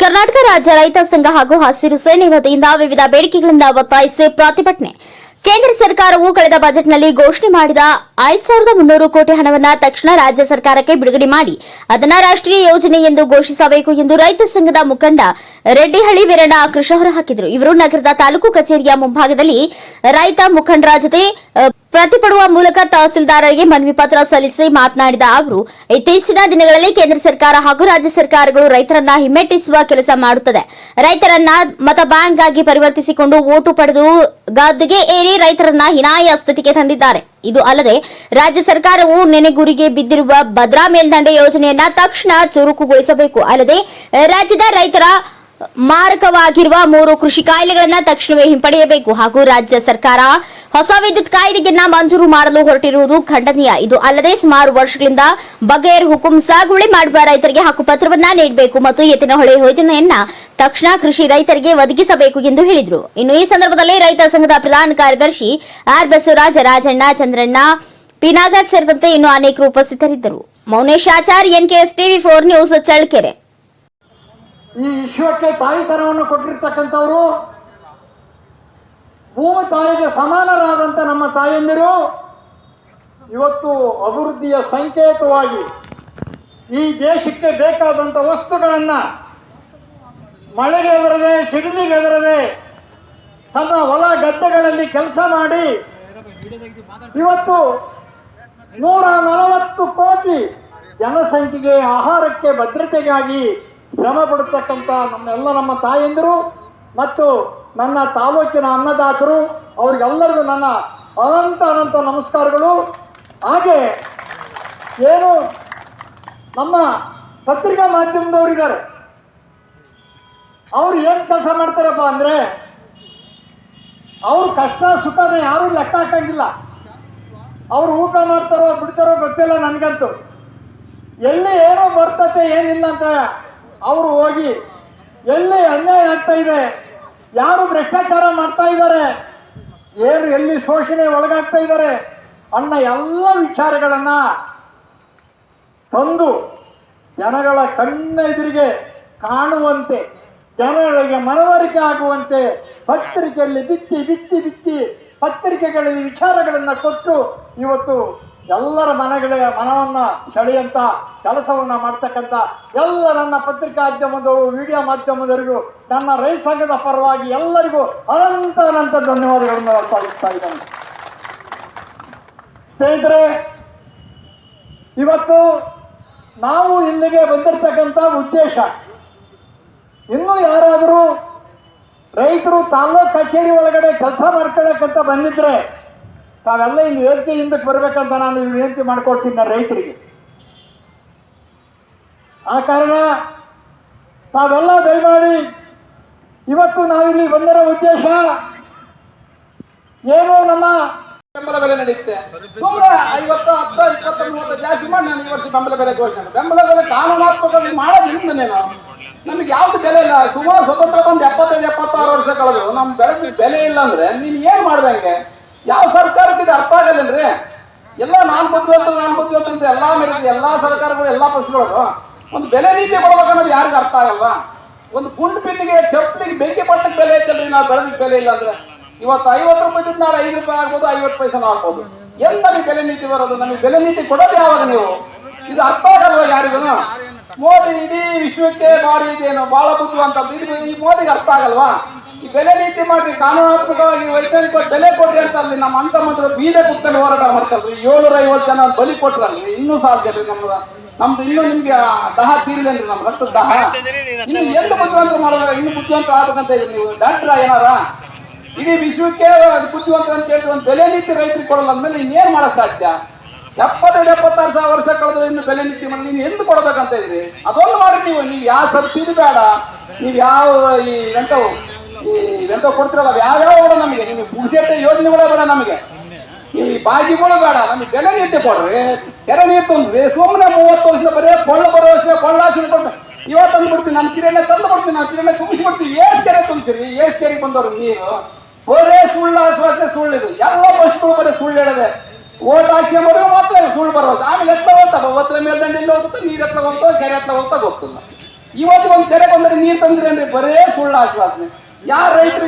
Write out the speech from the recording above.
ಕರ್ನಾಟಕ ರಾಜ್ಯ ರೈತ ಸಂಘ ಹಾಗೂ ಹಸಿರು ಸೇನೆ ವತಿಯಿಂದ ವಿವಿಧ ಬೇಡಿಕೆಗಳಿಂದ ಒತ್ತಾಯಿಸಿ ಪ್ರತಿಭಟನೆ. ಕೇಂದ್ರ ಸರ್ಕಾರವು ಕಳೆದ ಬಜೆಟ್ನಲ್ಲಿ ಘೋಷಣೆ ಮಾಡಿದ ಐದು ಸಾವಿರದ ಮುನ್ನೂರು ಕೋಟಿ ಹಣವನ್ನ ತಕ್ಷಣ ರಾಜ್ಯ ಸರ್ಕಾರಕ್ಕೆ ಬಿಡುಗಡೆ ಮಾಡಿ. ಅದನ್ನ ರಾಷ್ಟ್ರೀಯ ಯೋಜನೆ ಎಂದು ಘೋಷಿಸಬೇಕು ಎಂದು ರೈತ ಸಂಘದ ಮುಖಂಡ ರೆಡ್ಡಿಹಳ್ಳಿ ವೀರಣ್ಣ ಆಕ್ರೋಶ ಹೊರಹಾಕಿದರು. ಇವರು ನಗರದ ತಾಲೂಕು ಕಚೇರಿಯ ಮುಂಭಾಗದಲ್ಲಿ ರೈತ ಮುಖಂಡರ ಜೊತೆ ಅ, ಪ್ರತಿಭಟುವ ಮೂಲಕ ತಹಸೀಲ್ದಾರರಿಗೆ ಮನವಿ ಪತ್ರ ಸಲ್ಲಿಸಿ ಮಾತನಾಡಿದ ಅವರು ಇತ್ತೀಚಿನ ದಿನಗಳಲ್ಲಿ ಕೇಂದ್ರ ಸರ್ಕಾರ ಹಾಗೂ ರಾಜ್ಯ ಸರ್ಕಾರಗಳು ರೈತರನ್ನ ಹಿಮ್ಮೆಟ್ಟಿಸುವ ಕೆಲಸ ಮಾಡುತ್ತದೆ. ರೈತರನ್ನ ಮತ ಬ್ಯಾಂಕ್ ಆಗಿ ಪರಿವರ್ತಿಸಿಕೊಂಡು ಓಟು ಪಡೆದು ಗದ್ದುಗೆ ಏರಿ ರೈತರನ್ನ ಹಿನಾಯ ಸ್ಥಿತಿಗೆ ತಂದಿದ್ದಾರೆ. ಇದು ಅಲ್ಲದೆ ರಾಜ್ಯ ಸರ್ಕಾರವು ನೆನೆಗುರಿಗೆ ಬಿದ್ದಿರುವ ಭದ್ರಾ ಮೇಲ್ದಂಡೆ ಯೋಜನೆಯನ್ನ ತಕ್ಷಣ ಚುರುಕುಗೊಳಿಸಬೇಕು. ಅಲ್ಲದೆ ರಾಜ್ಯದ ರೈತರ ಮಾರಕವಾಗಿರುವ ಮೂರು ಕೃಷಿ ಕಾಯಿಲೆಗಳನ್ನ ತಕ್ಷಣವೇ ಹಿಂಪಡೆಯಬೇಕು. ಹಾಗೂ ರಾಜ್ಯ ಸರ್ಕಾರ ಹೊಸ ವಿದ್ಯುತ್ ಕಾಯ್ದೆಯನ್ನ ಮಂಜೂರು ಮಾಡಲು ಹೊರಟಿರುವುದು ಖಂಡನೀಯ. ಇದು ಅಲ್ಲದೆ ಸುಮಾರು ವರ್ಷಗಳಿಂದ ಬಗೇರ್ ಹುಕುಂ ಸಾಗುವಳಿ ಮಾಡುವ ರೈತರಿಗೆ ಹಕ್ಕುಪತ್ರವನ್ನ ನೀಡಬೇಕು ಮತ್ತು ಎತ್ತಿನಹೊಳೆ ಯೋಜನೆಯನ್ನ ತಕ್ಷಣ ಕೃಷಿ ರೈತರಿಗೆ ಒದಗಿಸಬೇಕು ಎಂದು ಹೇಳಿದರು. ಇನ್ನು ಈ ಸಂದರ್ಭದಲ್ಲಿ ರೈತ ಸಂಘದ ಪ್ರಧಾನ ಕಾರ್ಯದರ್ಶಿ ಆರ್ ಬಸವರಾಜ, ರಾಜಣ್ಣ, ಚಂದ್ರಣ್ಣ ಪಿನಾಗರ್ ಸೇರಿದಂತೆ ಇನ್ನು ಅನೇಕರು ಉಪಸ್ಥಿತರಿದ್ದರು. Mounesh Achar NKS TV four news, Challakere. ಈ ವಿಶ್ವಕ್ಕೆ ತಾಯಿತನವನ್ನು ಕೊಟ್ಟಿರ್ತಕ್ಕಂಥವರು ಭೂಮಿ ತಾಯಿಗೆ ಸಮಾನರಾದಂಥ ನಮ್ಮ ತಾಯಂದಿರು, ಇವತ್ತು ಅಭಿವೃದ್ಧಿಯ ಸಂಕೇತವಾಗಿ ಈ ದೇಶಕ್ಕೆ ಬೇಕಾದಂಥ ವಸ್ತುಗಳನ್ನು ಮಳೆಗೆ ಎದುರದೆ ಸಿಡಿಲಿಗೆ ಎದುರದೆ ತನ್ನ ಹೊಲ ಗದ್ದೆಗಳಲ್ಲಿ ಕೆಲಸ ಮಾಡಿ ಇವತ್ತು ನೂರ ನಲವತ್ತು ಕೋಟಿ ಜನಸಂಖ್ಯೆಗೆ, ಆಹಾರಕ್ಕೆ, ಭದ್ರತೆಗಾಗಿ ಶ್ರಮ ಪಡ್ತಕ್ಕಂಥ ನಮ್ಮೆಲ್ಲ ನಮ್ಮ ತಾಯಂದಿರು ಮತ್ತು ನನ್ನ ತಾಲೂಕಿನ ಅನ್ನದಾತರು, ಅವ್ರಿಗೆಲ್ಲರಿಗೂ ನನ್ನ ಅನಂತ ಅನಂತ ನಮಸ್ಕಾರಗಳು. ಹಾಗೆ ಏನು ನಮ್ಮ ಪತ್ರಿಕಾ ಮಾಧ್ಯಮದವರಿದ್ದಾರೆ. ಅವ್ರು ಏನು ಕೆಲಸ ಮಾಡ್ತಾರಪ್ಪ ಅಂದರೆ, ಅವ್ರ ಕಷ್ಟ ಸುಖನ ಯಾರು ಲೆಕ್ಕ ಹಾಕಂಗಿಲ್ಲ. ಅವ್ರು ಊಟ ಮಾಡ್ತಾರೋ ಬಿಡ್ತಾರೋ ಗೊತ್ತಿಲ್ಲ ನನಗಂತೂ. ಎಲ್ಲಿ ಏನೋ ಬರ್ತತೆ ಏನಿಲ್ಲ ಅಂತ ಅವರು ಹೋಗಿ, ಎಲ್ಲಿ ಅನ್ಯಾಯ ಆಗ್ತಾ ಇದೆ? ಯಾರು ಭ್ರಷ್ಟಾಚಾರ ಮಾಡ್ತಾ ಇದ್ದಾರೆ? ಏನು ಎಲ್ಲಿ ಶೋಷಣೆ ಒಳಗಾಗ್ತಾ ಇದ್ದಾರೆ? ಅನ್ನೋ ಎಲ್ಲ ವಿಚಾರಗಳನ್ನ ತಂದು ಜನಗಳ ಕಣ್ಣ ಎದುರಿಗೆ ಕಾಣುವಂತೆ, ಜನಗಳಿಗೆ ಮನವರಿಕೆ ಆಗುವಂತೆ ಪತ್ರಿಕೆಯಲ್ಲಿ ಬಿತ್ತಿ ಬಿತ್ತಿ ಬಿತ್ತಿ ಪತ್ರಿಕೆಗಳಲ್ಲಿ ವಿಚಾರಗಳನ್ನು ಕೊಟ್ಟು ಇವತ್ತು ಎಲ್ಲರ ಮನೆಗಳ ಮನವನ್ನು ಸೆಳೆಯಂತ ಕೆಲಸವನ್ನು ಮಾಡ್ತಕ್ಕಂಥ ಎಲ್ಲ ನನ್ನ ಪತ್ರಿಕಾ ಮಾಧ್ಯಮದವರು ವಿಡಿಯೋ ಮಾಧ್ಯಮದವರಿಗೂ, ನನ್ನ ರೈ ಸಂಘದ ಪರವಾಗಿ ಎಲ್ಲರಿಗೂ ಅನಂತ ಅನಂತ ಧನ್ಯವಾದಗಳನ್ನು ಸಲ್ಲಿಸ್ತಾ ಇದ್ದೇನೆ. ಸ್ನೇಹಿತರೆ, ಇವತ್ತು ನಾವು ಇಲ್ಲಿಗೆ ಬಂದಿರತಕ್ಕಂಥ ಉದ್ದೇಶ, ಇನ್ನೂ ಯಾರಾದರೂ ರೈತರು ತಾಲ್ಲೂಕು ಕಚೇರಿ ಒಳಗಡೆ ಕೆಲಸ ಮಾಡ್ಕೊಳ್ಳಕ್ಕಂತ ಬಂದಿದ್ರೆ ತಾವೆಲ್ಲ ಇಲ್ಲಿ ವೇದಿಕೆ ಹಿಂದಕ್ಕೆ ಬರಬೇಕಂತ ನಾನು ವಿನಂತಿ ಮಾಡ್ಕೊಳ್ತೀನಿ ನನ್ನ ರೈತರಿಗೆ. ಆ ಕಾರಣ ತಾವೆಲ್ಲ ದಯಮಾಡಿ ಇವತ್ತು ನಾವಿಲ್ಲಿ ಬಂದಿರೋ ಉದ್ದೇಶ ಏನು ನಮ್ಮ ಬೆಂಬಲ ಬೆಲೆ ನಡೆಯುತ್ತೆ. ಐವತ್ತು, ಹತ್ತು, ಇಪ್ಪತ್ತು, ಮೂವತ್ತು ಜಾಸ್ತಿ ಮಾಡಿ ನಾನು ಈ ವರ್ಷ ಬೆಂಬಲ ಬೆಲೆ ಘೋಷಣೆ ಬೆಂಬಲ ಬೆಲೆ ಕಾನೂನಾತ್ಮಕವಾಗಿ ಮಾಡೋದ್ರಿಂದ ನಾವು. ನಮ್ಗೆ ಯಾವ್ದು ಬೆಲೆ ಇಲ್ಲ. ಸುಮಾರು ಸ್ವತಂತ್ರ ಬಂದು ಎಪ್ಪತ್ತೈದು, ಎಪ್ಪತ್ತಾರು ವರ್ಷ ಕಳೆದು ನಮ್ಮ ಬೆಳೆದ್ರೆ ಬೆಲೆ ಇಲ್ಲ ಅಂದ್ರೆ ನೀನು ಏನ್ ಮಾಡ್ದಂಗೆ? ಯಾವ ಸರ್ಕಾರಕ್ಕೆ ಇದು ಅರ್ಥ ಆಗಲ್ಲನ್ರಿ ಎಲ್ಲ ನಾನ್ ಬುದ್ಧಿವಂತರು ನಾನ್ ಬುದ್ಧಿವಂತರು ಅಂತ ಎಲ್ಲಾ ಎಲ್ಲ ಎಲ್ಲಾ ಸರ್ಕಾರಗಳು, ಎಲ್ಲಾ ಪಕ್ಷಗಳು. ಒಂದು ಬೆಲೆ ನೀತಿ ಕೊಡ್ಬೇಕನ್ನೋದು ಯಾರಿಗೂ ಅರ್ಥ ಆಗಲ್ವಾ? ಒಂದು ಗುಂಡು ಪಿನ್ನಿಗೆ ಚಪ್ಪಲಿಗೆ ಬೆಂಕಿ ಪಟ್ಟಕ್ಕೆ ಬೆಲೆ ಐತಲ್ರಿ, ನಾವು ಬೆಳೆದಿದ್ದ ಬೆಲೆ ಇಲ್ಲ ಅಂದ್ರೆ. ಇವತ್ತು ಐವತ್ತು ರೂಪಾಯಿ ನಾಳೆ ಐದು ರೂಪಾಯಿ ಆಗ್ಬೋದು, ಐವತ್ತು ಪೈಸೆನೂ ಆಗ್ಬೋದು ಎಂತ ನಮಗೆ ಬೆಲೆ ನೀತಿ ಬರೋದು? ನಮಗೆ ಬೆಲೆ ನೀತಿ ಕೊಡೋದು ಯಾವಾಗ ನೀವು? ಇದು ಅರ್ಥ ಆಗಲ್ವಾ ಯಾರಿಗೂ? ಮೋದಿ ಇಡೀ ವಿಶ್ವಕ್ಕೆ ಬಾರಿ ಇದೇನು ಬಹಳ ಬುದ್ಧಿವಂತ. ಇದು ಈ ಮೋದಿಗೆ ಅರ್ಥ ಆಗಲ್ವಾ? ಬೆಲೆ ನೀತಿ ಮಾಡ್ರಿ ಕಾನೂನಾತ್ಮಕವಾಗಿ ವೈಜ್ಞಾನಿಕ ಬೆಲೆ ಕೊಡ್ರಿ ಅಂತ ಅಲ್ಲಿ ನಮ್ಮ ಅಂತ ಮಾತ್ರ ಬೀದೆ ಕುತ್ತಲ್ಲಿ ಹೋರಾಟ ಮಾಡ್ತಾರ್ರಿ ಏಳ್ನೂರ ಐವತ್ತು ಜನ ಬಲಿ ಕೊಟ್ರಲ್ರಿ ಇನ್ನೂ ಸಾಧ್ಯ ರೀ ನಮ್ದು. ನಮ್ದು ಇನ್ನೂ ನಿಮ್ಗೆ ದಹ ತೀರಿದೇನ್ರಿ ನಮ್ ಅಷ್ಟು ದಹ. ಇನ್ನು ಎಷ್ಟು ಬುದ್ಧಿವಂತ ಮಾಡಬೇಕು ಇನ್ನು ಬುದ್ಧಿವಂತ ಆಗ್ಬೇಕಂತ ಇದ್ರಿ ನೀವು. ಡಾಕ್ಟ್ರ ಏನಾರ? ಇಡೀ ವಿಶ್ವಕ್ಕೆ ಬುದ್ಧಿವಂತ ಅಂತ ಹೇಳಿ ಒಂದು ಬೆಲೆ ನೀತಿ ರೈತರಿಗೆ ಕೊಡಲ್ಲ ಅಂದ್ಮೇಲೆ ಇನ್ನೇನ್ ಮಾಡಕ್ ಸಾಧ್ಯ? ಎಪ್ಪತ್ತೈದು ಎಪ್ಪತ್ತಾರು ಸಾವಿರ ವರ್ಷ ಕಳೆದ್ರೆ ಇನ್ನು ಬೆಲೆ ನೀತಿ ಮಾಡಿ ನೀನು ಎಂದು ಕೊಡ್ಬೇಕಂತ ಇದ್ರಿ ಅದೊಂದು ಮಾಡಿ ನೀವು. ನೀವು ಯಾವ ಸಬ್ಸಿಡಿ ಬೇಡ ನೀವು ಯಾವ ಈ ಎಂತವು? ಎಂತವು ಕೊಡ್ತಿರಲ್ಲ ಯಾವ್ಯಾವ ಬೇಡ ನಮಗೆ, ನೀವು ಪುರುಷೇಟ ಯೋಜನೆಗಳೇ ಬೇಡ ನಮಗೆ. ಈ ಬಾಗಿಗಳು ಬೇಡ, ನಮಗೆ ಬೆಲೆ ನೀತಿ ಕೊಡ್ರಿ. ಕೆರೆ ನೀರು ತಂದ್ರಿ ಸುಮ್ಮನೆ ಮೂವತ್ತು ವರ್ಷದ ಬರೀ ಕೊಳ್ಳ ಭರವಸೆ ಕೊಳ್ಳಾಶಿ ಕೊಟ್ಟು ಇವತ್ತು ತಂದು ಬಿಡ್ತೀನಿ ನನ್ನ ಕಿರಣೆ ತಂದು ಬಿಡ್ತೀನಿ ನಾನು ಕಿರಣೆ ತುಂಬಿಸಿ ಬಿಡ್ತೀವಿ ಏಸ್ ಕೆರೆ ತುಂಬಿಸಿರಿ, ಏಸ್ ಕೆರೆ ಬಂದವ್ರು ನೀರು. ಬರೇ ಸುಳ್ಳು ಆಸ್ವಾಸನೆ ಸುಳ್ಳು ಇದು. ಎಲ್ಲ ಪಶುಗಳು ಬರೀ ಸುಳ್ಳು ಹೇಳದೆ. ಓಟ್ ಹಾಕ್ಸ್ಕೊಂಬರೋ ಮಾತ್ರ ಸುಳ್ಳು ಭರವಸೆ ಆಮೇಲೆ ಎತ್ತ ಹೋಗ್ತಾ ಒತ್ತರ ಮೇಲ್ದಂಡೆ ಎಲ್ಲಿ ಹೋಗುತ್ತೆ, ನೀರು ಎತ್ತ ಹೋಗ್ತೋ ಕೆರೆ ಎತ್ತ ಹೋಗ್ತಾ ಗೊತ್ತಿಲ್ಲ. ಇವತ್ತು ಒಂದು ಕೆರೆ ಬಂದರೆ ನೀರು ತಂದ್ರಿ ಅಂದ್ರೆ ಬರೇ ಸುಳ್ಳು ಆಶ್ವಾಸನೆ ಯಾರ ರೈತರಿಗೆ